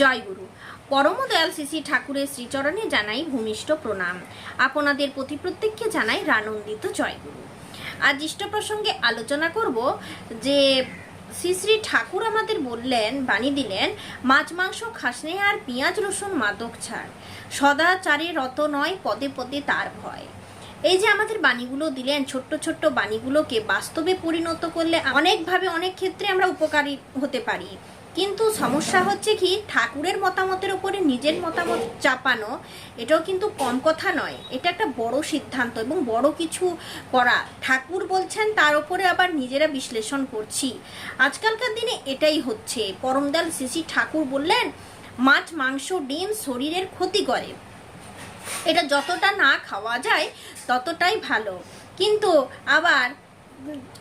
জয়গুরু। পরমদয়াল শ্রী ঠাকুরের শ্রীচরণে জানাই ভূমিষ্ঠ প্রণাম। আপনাদের প্রতি প্রত্যেককে জানাই রানন্দিত জয়গুরু। আজ ইষ্ট প্রসঙ্গে আলোচনা করব যে শ্রী শ্রী ঠাকুর আমাদের বললেন, বাণী দিলেন, মাছ, মাংস, খাসনে আর পেঁয়াজ, রসুন, মাদক ছাড়। সদাচারে রত নয়, পদে পদে তার ভয়। এই যে আমাদের বাণীগুলো দিলেন, ছোট্ট ছোট্ট বাণীগুলোকে বাস্তবে পরিণত করলে অনেকভাবে অনেক ক্ষেত্রে আমরা উপকারী হতে পারি। কিন্তু সমস্যা হচ্ছে কি, ঠাকুরের মতামতের উপরে নিজের মতামত চাপানো, এটাও কিন্তু কম কথা নয়। এটা একটা বড় সিদ্ধান্ত এবং বড় কিছু করা। ঠাকুর বলছেন, তার উপরে আবার নিজেরা বিশ্লেষণ করছি। আজকালকার দিনে এটাই হচ্ছে। পরমদাল শ্রী ঠাকুর বললেন, মাছ, মাংস, ডিম শরীরের ক্ষতি করে। এটা যতটা না খাওয়া যায়, ততটাই ভালো। কিন্তু আবার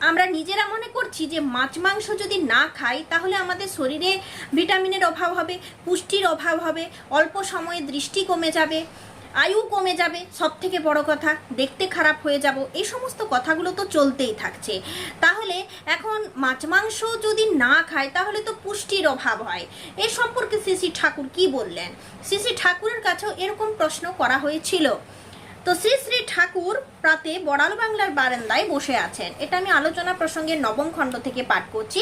আমরা নিজেরা মনে করছি যে মাছ মাংস যদি না খাই, তাহলে আমাদের শরীরে ভিটামিনের অভাব হবে, পুষ্টির অভাব হবে, অল্প সময়ে দৃষ্টি কমে যাবে, আয়ু কমে যাবে সব থেকে বড় কথা, দেখতে খারাপ হয়ে যাব, এই সমস্ত কথাগুলো তো চলতেই থাকছে। তাহলে এখন মাছ মাংস যদি না খায়, তাহলে তো পুষ্টির অভাব হয়। এ সম্পর্কে শ্রী ঠাকুর কি বললেন? শ্রী ঠাকুরের কাছেও এরকম প্রশ্ন করা হয়েছিল। তো শ্রী শ্রী ঠাকুর প্রাতে বড়াল বাংলার বারান্দায় বসে আছেন। এটা আমি আলোচনা প্রসঙ্গে নবম খণ্ড থেকে পাঠ করছি।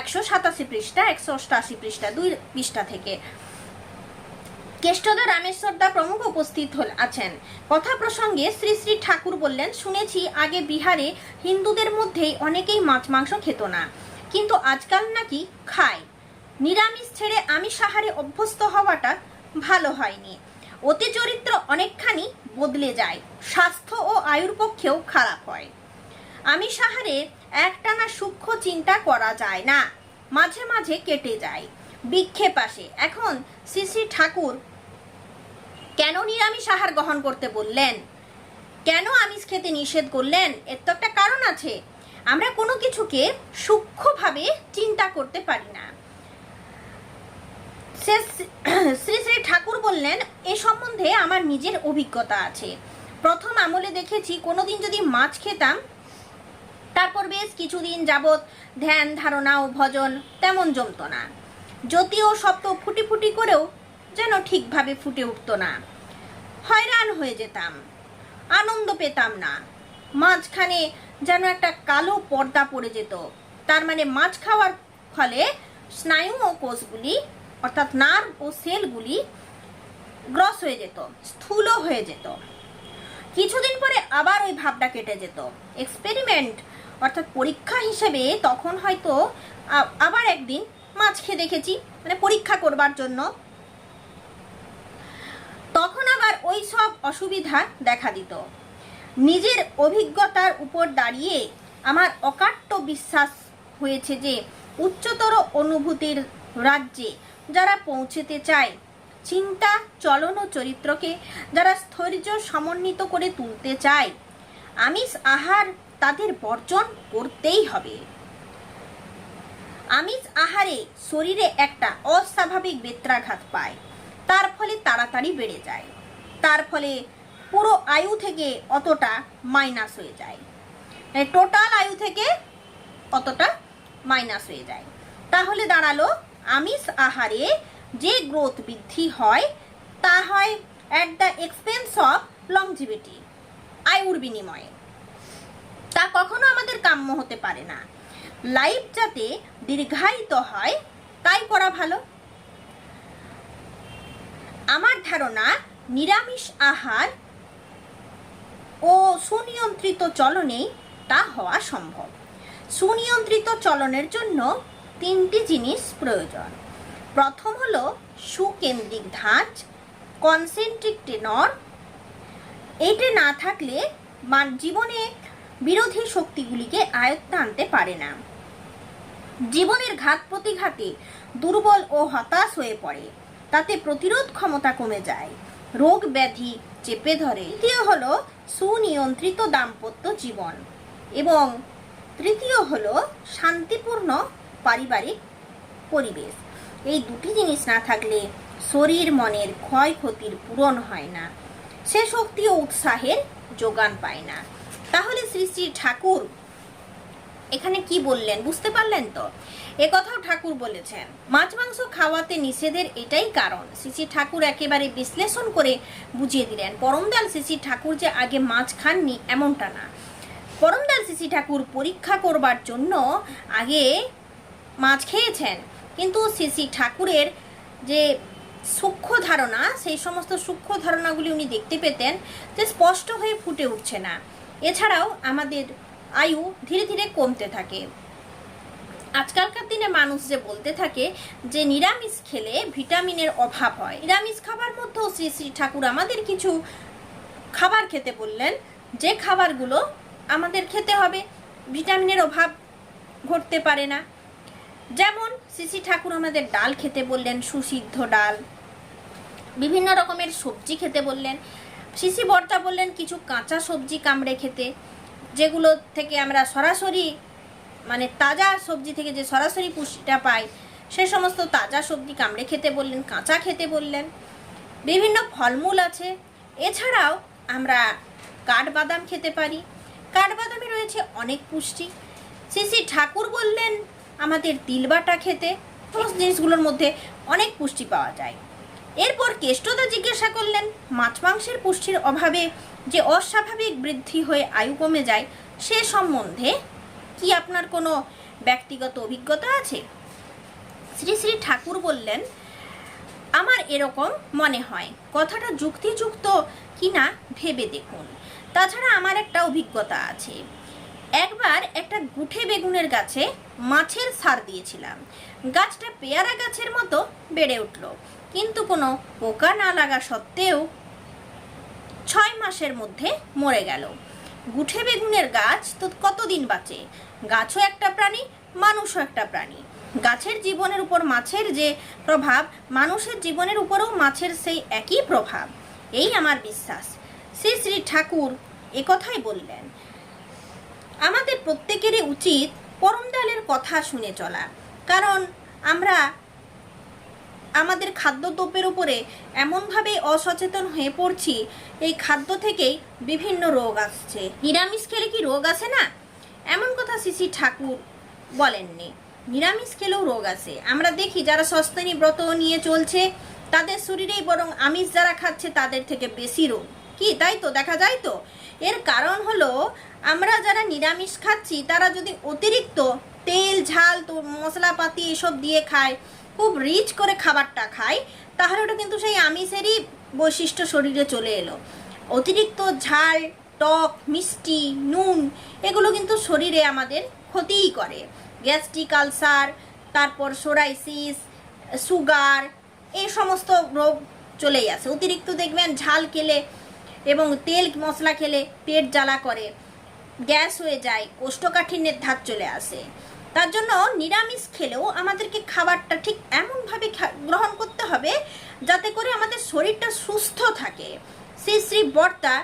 একশো সাতাশি পৃষ্ঠা, একশো অষ্টাশি পৃষ্ঠা, দুই পৃষ্ঠা থেকে। কেষ্টদা রামেশ্বরদা প্রমুখ উপস্থিত আছেন। কথা প্রসঙ্গে শ্রী শ্রী ঠাকুর বললেন, শুনেছি আগে বিহারে হিন্দুদের মধ্যেই অনেকেই মাছ মাংস খেত না, কিন্তু আজকাল নাকি খায়। নিরামিষ ছেড়ে আমিষ আহারে অভ্যস্ত হওয়াটা ভালো হয়নি। অতি চরিত্র অনেকখানি বদলে যায়, স্বাস্থ্য ও আয়ুর পক্ষেও খারাপ হয়। আমিষ আহারে একটানা সূক্ষ্ম চিন্তা করা যায় না, মাঝে মাঝে কেটে যায়। বিক্ষেপ আসে, এখন শ্রী ঠাকুর, কেন নিরামিষ আহার গ্রহণ করতে বললেন? কেন আমিষ খেতে নিষেধ করলেন? এর তো একটা কারণ আছে। আমরা কোনো কিছুকে সূক্ষ্মভাবে চিন্তা করতে পারি না। সে- শ্রী শ্রী ঠাকুর বললেন, এ সম্বন্ধে আমার নিজের অভিজ্ঞতা আছে। প্রথম আমলে দেখেছি, কোনোদিন যদি মাছ খেতাম, তারপর বেশ কিছুদিন যাবৎ ধ্যান, ধারণা ও ভজন তেমন জমতো না। যদিও শব্দ ফুটি ফুটি করেও যেন ঠিকভাবে ফুটে উঠতো না। হয়রান হয়ে যেতাম, আনন্দ পেতাম না। মাঝখানে যেন একটা কালো পর্দা পড়ে যেত। তার মানে মাছ খাওয়ার ফলে স্নায়ু ও কোষগুলি অর্থাৎ নার্ভ ও সেলগুলি গ্রস হয়ে যেত, স্থূল হয়ে যেত। কিছুদিন পরে আবার ওই ভাবটা কেটে যেত। এক্সপেরিমেন্ট অর্থাৎ পরীক্ষা হিসেবে তখন হয়তো আবার একদিন মাছ খেয়ে দেখেছি মানে পরীক্ষা করবার জন্য। তখন আবার ওই সব অসুবিধা দেখা দিত। নিজের অভিজ্ঞতার উপর দাঁড়িয়ে আমার অকাট্য বিশ্বাস হয়েছে যে উচ্চতর অনুভূতির রাজ্যে যারা পৌঁছেতে চায়। চিন্তা, চলন ও চরিত্রকে যারা স্থৈর্য সমন্বিত করে তুলতে চায়। আমিষ আহার তাদের বর্জন করতেই হবে। আমিষ আহারে শরীরে একটা অস্বাভাবিক বেত্রাঘাত পায়। তার ফলে তাড়াতাড়ি বেড়ে যায়। তার ফলে পুরো আয়ু থেকে অতটা মাইনাস হয়ে যায়। টোটাল আয়ু থেকে অতটা মাইনাস হয়ে যায়। তাহলে দাঁড়াল আমিষ আহারে যে গ্রোথ বৃদ্ধি হয়, তা হয় at the expense of longevity আয়ুর বিনিময়ে। তা কখনো আমাদের কাম্য হতে পারে না। লাইফ যাতে দীর্ঘায়িত হয়, তাই করা ভালো। আমার ধারণা, নিরামিষ আহার ও সুনিয়ন্ত্রিত চলনেই তা হওয়া সম্ভব। সুনিয়ন্ত্রিত চলনের জন্য তিনটি জিনিস প্রয়োজন। প্রথম হলো সুকেন্দ্রিক ধাঁচ কনসেন্ট্রিক টেনর এটি না থাকলে মান- জীবনে বিরোধী শক্তিগুলিকে আয়ত্তে আনতে পারে না। জীবনের ঘাত প্রতিঘাতে দুর্বল ও হতাশ হয়ে পড়ে, তাতে প্রতিরোধ ক্ষমতা কমে যায়, রোগ ব্যাধি চেপে ধরে। তৃতীয় হলো সুনিয়ন্ত্রিত দাম্পত্য জীবন এবং তৃতীয় হলো শান্তিপূর্ণ পারিবারিক পরিবেশ। এই দুটি জিনিস না থাকলে শরীর মনের ক্ষয়ক্ষতির পূরণ হয় না। সে শক্তি ও উৎসাহের যোগান পায় না। তাহলে শ্রী শ্রী ঠাকুর এখানে কি বললেন বুঝতে পারলেন তো? এ কথাও ঠাকুর বলেছেন, মাছ মাংস খাওয়াতে নিষেধের এটাই কারণ। শ্রী ঠাকুর একেবারে বিশ্লেষণ করে বুঝিয়ে দিলেন পরমদাল শ্রী ঠাকুর যে আগে মাছ খাননি এমনটা না। পরমদাল শ্রী ঠাকুর পরীক্ষা করবার জন্য আগে মাছ খেয়েছেন। কিন্তু শ্রী ঠাকুরের যে সূক্ষ্ম ধারণা, সেই সমস্ত সূক্ষ্ম ধারণাগুলি উনি দেখতে পেতেন যে স্পষ্ট হয়ে ফুটে উঠছে না। এছাড়াও আমাদের আয়ু ধীরে ধীরে কমতে থাকে। আজকালকার দিনে মানুষ যে বলতে থাকে যে নিরামিষ খেলে ভিটামিনের অভাব হয়। নিরামিষ খাবার মধ্যেও শ্রী শ্রী ঠাকুর আমাদের কিছু খাবার খেতে বললেন। যে খাবারগুলো আমাদের খেতে হবে, ভিটামিনের অভাব ঘটতে পারে না। যেমন শ্রী ঠাকুর আমাদের ডাল খেতে বললেন, সুসিদ্ধ ডাল। বিভিন্ন রকমের সবজি খেতে বললেন। শিশি বর্তা বললেন কিছু কাঁচা সবজি কামড়ে খেতে, যেগুলো থেকে আমরা সরাসরি মানে তাজা সবজি থেকে যে সরাসরি পুষ্টিটা পাই, সে সমস্ত তাজা সবজি কামড়ে খেতে বললেন, কাঁচা খেতে বললেন। বিভিন্ন ফলমূল আছে। এছাড়াও আমরা কাঠবাদাম খেতে পারি। কাঠবাদামে রয়েছে অনেক পুষ্টি। শ্রী ঠাকুর বললেন আমাদের তিলবাটা খেতে সমস্ত জিনিসগুলোর মধ্যে অনেক পুষ্টি পাওয়া যায়। এরপর কেষ্টদা জিজ্ঞাসা করলেন, মাছ মাংসের পুষ্টির অভাবে যে অস্বাভাবিক বৃদ্ধি হয়ে আয়ু কমে যায়, সে সম্বন্ধে কি আপনার কোনো ব্যক্তিগত অভিজ্ঞতা আছে? শ্রী শ্রী ঠাকুর বললেন, আমার এরকম মনে হয়। কথাটা যুক্তিযুক্ত কিনা ভেবে দেখুন। তাছাড়া আমার একটা অভিজ্ঞতা আছে। একবার একটা গুঠে বেগুনের গাছে মাছের সার দিয়েছিলাম। গাছটা পেয়ারা গাছের মতো বেড়ে উঠল। কিন্তু কোনো পোকা না লাগা সত্ত্বেও ছয় মাসের মধ্যে মরে গেল। গুঠে বেগুনের গাছ তো কতদিন বাঁচে? গাছও একটা প্রাণী, মানুষও একটা প্রাণী। গাছের জীবনের উপর মাছের যে প্রভাব, মানুষের জীবনের উপরেও মাছের সেই একই প্রভাব। এই আমার বিশ্বাস। শ্রী শ্রী ঠাকুর একথাই বললেন। আমাদের প্রত্যেকেরই উচিত পরমদালের কথা শুনে চলা। কারণ আমরা আমাদের খাদ্যদ্রব্যের উপরে এমনভাবে অসচেতন হয়ে পড়ছি, এই খাদ্য থেকেই বিভিন্ন রোগ আসছে। নিরামিষ খেলে কি রোগ আসে না? এমন কথা শ্রী ঠাকুর বলেননি। নিরামিষ খেলেও রোগ আসে। আমরা দেখি যারা সস্তনী ব্রত নিয়ে চলছে, তাদের শরীরেই বরং আমিষ যারা খাচ্ছে তাদের থেকে বেশি রোগ। কি, তাই তো? দেখা যায় তো? এর কারণ হলো, আমরা যারা নিরামিষ খাচ্ছি, তারা যদি অতিরিক্ত তেল, ঝাল, তো মশলাপাতি এসব দিয়ে খায়, খুব রিচ করে খাবারটা খায়, তাহলে ওটা কিন্তু সেই আমিষেরই বৈশিষ্ট্য শরীরে চলে এলো। অতিরিক্ত ঝাল, টক, মিষ্টি, নুন, এগুলো কিন্তু শরীরে আমাদের ক্ষতিই করে। গ্যাস্ট্রিক আলসার, তারপর সোরাইসিস, সুগার এই সমস্ত রোগ চলেই আসে। অতিরিক্ত দেখবেন ঝাল খেলে এবং তেল মশলা খেলে পেট জ্বালা করে, গ্যাস হয়ে যায়, কোষ্ঠকাঠিন্যের ধাত চলে আসে। তার জন্য নিরামিষ খেলেও আমাদেরকে খাবারটা ঠিক এমনভাবে গ্রহণ করতে হবে যাতে করে আমাদের শরীরটা সুস্থ থাকে। শ্রী শ্রী বর্তা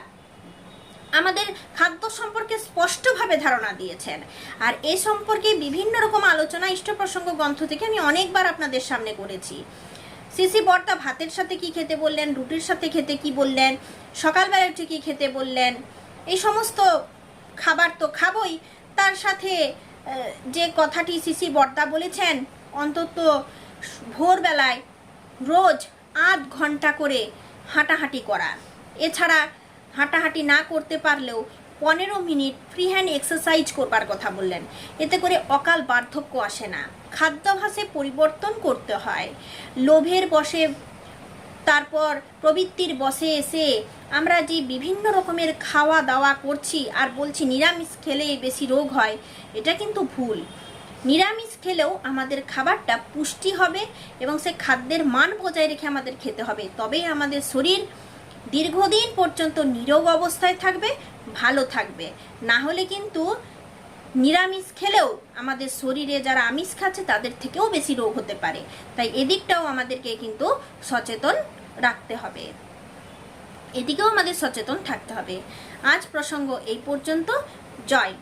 আমাদের খাদ্য সম্পর্কে স্পষ্টভাবে ধারণা দিয়েছেন। আর এ সম্পর্কে বিভিন্ন রকম আলোচনা ইষ্ট প্রসঙ্গ গ্রন্থ থেকে আমি অনেকবার আপনাদের সামনে করেছি। সিসি বর্তা ভাতের সাথে কি খেতে বললেন? রুটির সাথে খেতে কি বললেন? সকালবেলা উঠে কি খেতে বললেন? এই সমস্ত খাবার তো খাবই। তার সাথে যে কথাটি সিসি বর্তা বলেছেন, অন্তত ভোরবেলায় রোজ আধ ঘণ্টা করে হাঁটাহাঁটি করা এছাড়া হাঁটাহাঁটি না করতে পারলেও পনেরো মিনিট ফ্রি হ্যান্ড এক্সারসাইজ করবার কথা বললেন। এতে করে অকাল বার্ধক্য আসে না। খাদ্যাভ্যাসে পরিবর্তন করতে হয়। লোভের বসে, তারপর প্রবৃত্তির বসে এসে আমরা যে বিভিন্ন রকমের খাওয়া দাওয়া করছি আর বলছি নিরামিষ খেলে বেশি রোগ হয়, এটা কিন্তু ভুল। নিরামিষ খেলেও আমাদের খাবারটা পুষ্টি হবে এবং সে খাদ্যের মান বজায় রেখে আমাদের খেতে হবে। তবেই আমাদের শরীর দীর্ঘদিন পর্যন্ত নিরোগ অবস্থায় থাকবে, ভালো থাকবে। না হলে কিন্তু নিরামিষ খেলেও আমাদের শরীরে যারা আমিষ খাচ্ছে, তাদের থেকেও বেশি রোগ হতে পারে। তাই এদিকটাও আমাদেরকে কিন্তু সচেতন রাখতে হবে। এদিকেও আমাদের সচেতন থাকতে হবে। আজ প্রসঙ্গ এই পর্যন্ত। জয়।